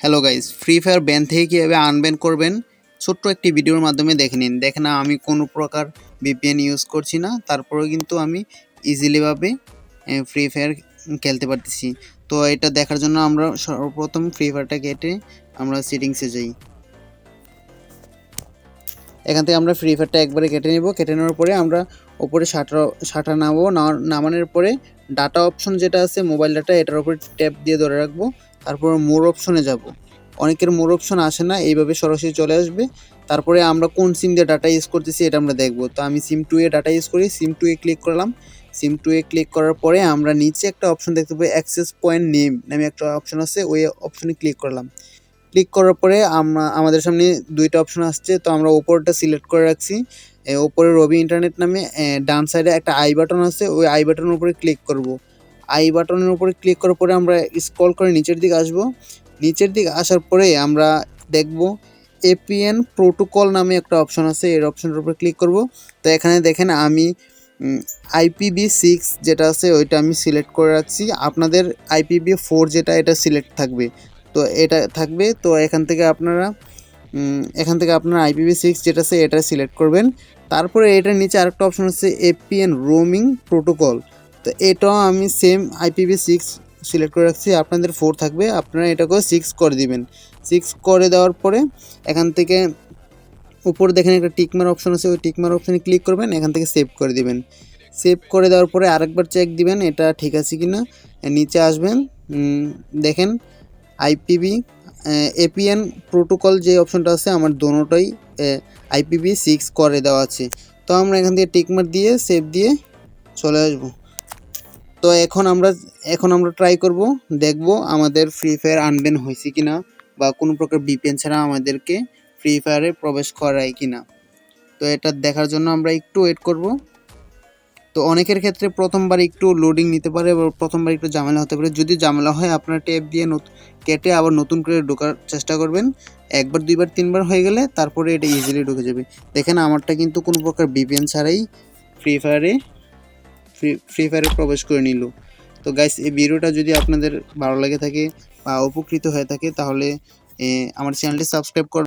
Hello guys Free Fire ban থেকে কীভাবে unban করবেন? ছোট্ট একটি ভিডিওর মাধ্যমে দেখে নিন। দেখে না, আমি কোনো প্রকার ভিপিএন ইউজ করছি না। তারপরেও কিন্তু আমি ইজিলিভাবে ফ্রি ফায়ার খেলতে পারতেছি। তো এটা দেখার জন্য আমরা সর্বপ্রথম ফ্রি ফায়ারটা কেটে আমরা সেটিংসে যাই। এখান থেকে আমরা ফ্রি ফায়ারটা একবারে কেটে নেব। কেটে নেওয়ার পরে আমরা ওপরে শাটার শাটার নামাবো। নামানোর পরে ডাটা অপশন যেটা আছে মোবাইল ডাটা এটার উপরে ট্যাপ দিয়ে ধরে রাখব। তারপর মোর অপশনে যাব। অনেকের মোর অপশন আসে না, এইভাবে সরাসরি চলে আসবে। তারপরে আমরা কোন সিম দিয়ে ডাটা ইউজ করতেছি, এটা আমরা দেখব। তো আমি সিম টু এ ডাটা ইউজ করি সিম টু এ ক্লিক করলাম। সিম টু এ ক্লিক করার পরে আমরা নিচে একটা অপশন দেখতে পাই অ্যাক্সেস পয়েন্ট নেম নামে একটা অপশন আছে, ওই অপশনে ক্লিক করলাম। ক্লিক করার পরে আমরা, আমাদের সামনে দুইটা অপশন আসছে। তো আমরা ওপরটা সিলেক্ট করে রাখছি। ওপরে রবি ইন্টারনেট নামে ডান সাইডে একটা আই বাটন আছে। ওই আই বাটনের উপরে ক্লিক করব। আই বাটনের উপরে ক্লিক করার পরে আমরা স্ক্রল করে নিচের দিকে আসব। নিচের দিকে আসার পরে আমরা দেখব এপিএন প্রোটোকল নামে একটা অপশন আছে। এর অপশনের উপরে ক্লিক করব। তো এখানে দেখেন আমি আইপিবি সিক্স যেটা আছে, ওইটা আমি সিলেক্ট করে রাখছি। আপনাদের আইপিবি ফোর যেটা, এটা সিলেক্ট থাকবে। তো এটা থাকবে। তো এখান থেকে আপনারা এখান থেকে আপনারা আইপিভি সিক্স যেটা আছে এটা সিলেক্ট করবেন। তারপরে এটার নিচে আরেকটা অপশন আছে এপিএন রোমিং প্রোটোকল তো এটাও আমি সেম আইপিভি সিক্স সিলেক্ট করে রাখছি। আপনাদের ফোর থাকবে। আপনারা এটাকেও সিক্স করে দিবেন। সিক্স করে দেওয়ার পরে এখান থেকে উপরে দেখেন একটা টিকমার অপশন আছে। ওই টিকমার অপশনে ক্লিক করবেন। এখান থেকে সেভ করে দিবেন। সেভ করে দেওয়ার পরে আরেকবার চেক দিবেন এটা ঠিক আছে কি না নিচে আসবেন। দেখেন আইপিভি এপিএন প্রোটোকল যে অপশনটা আছে, আমার দোনোটাই আইপিভি সিক্স করে দেওয়া আছে। তো আমরা এখান থেকে টিকমার দিয়ে সেভ দিয়ে চলে আসব। তো এখন আমরা এখন আমরা ট্রাই করব, দেখব আমাদের ফ্রি ফায়ার আনবেন হয়েছে কি না বা কোনো প্রকার বিপিএন ছাড়া আমাদেরকে ফ্রি ফায়ারে প্রবেশ করায় কি না তো এটা দেখার জন্য আমরা একটু ওয়েট করব। তো অনেকের ক্ষেত্রে প্রথমবার একটু লোডিং নিতে পারে বা প্রথমবার একটু ঝামেলা হতে পারে। যদি ঝামেলা হয়, আপনার ট্যাপ দিয়ে কেটে আবার নতুন করে ঢোকার চেষ্টা করবেন। একবার, দুইবার, তিনবার হয়ে গেলে তারপরে এটা ইজিলি ঢুকে যাবে। দেখেন, আমারটা কিন্তু কোনো প্রকার বিপিএন ছাড়াই ফ্রি ফায়ারে ফ্রি ফ্রি ফায়ারে প্রবেশ করে নিল। তো গাইস এই ভিডিওটা যদি আপনাদের ভালো লাগে থাকে বা উপকৃত হয়ে থাকে, তাহলে আমার চ্যানেলটি সাবস্ক্রাইব কর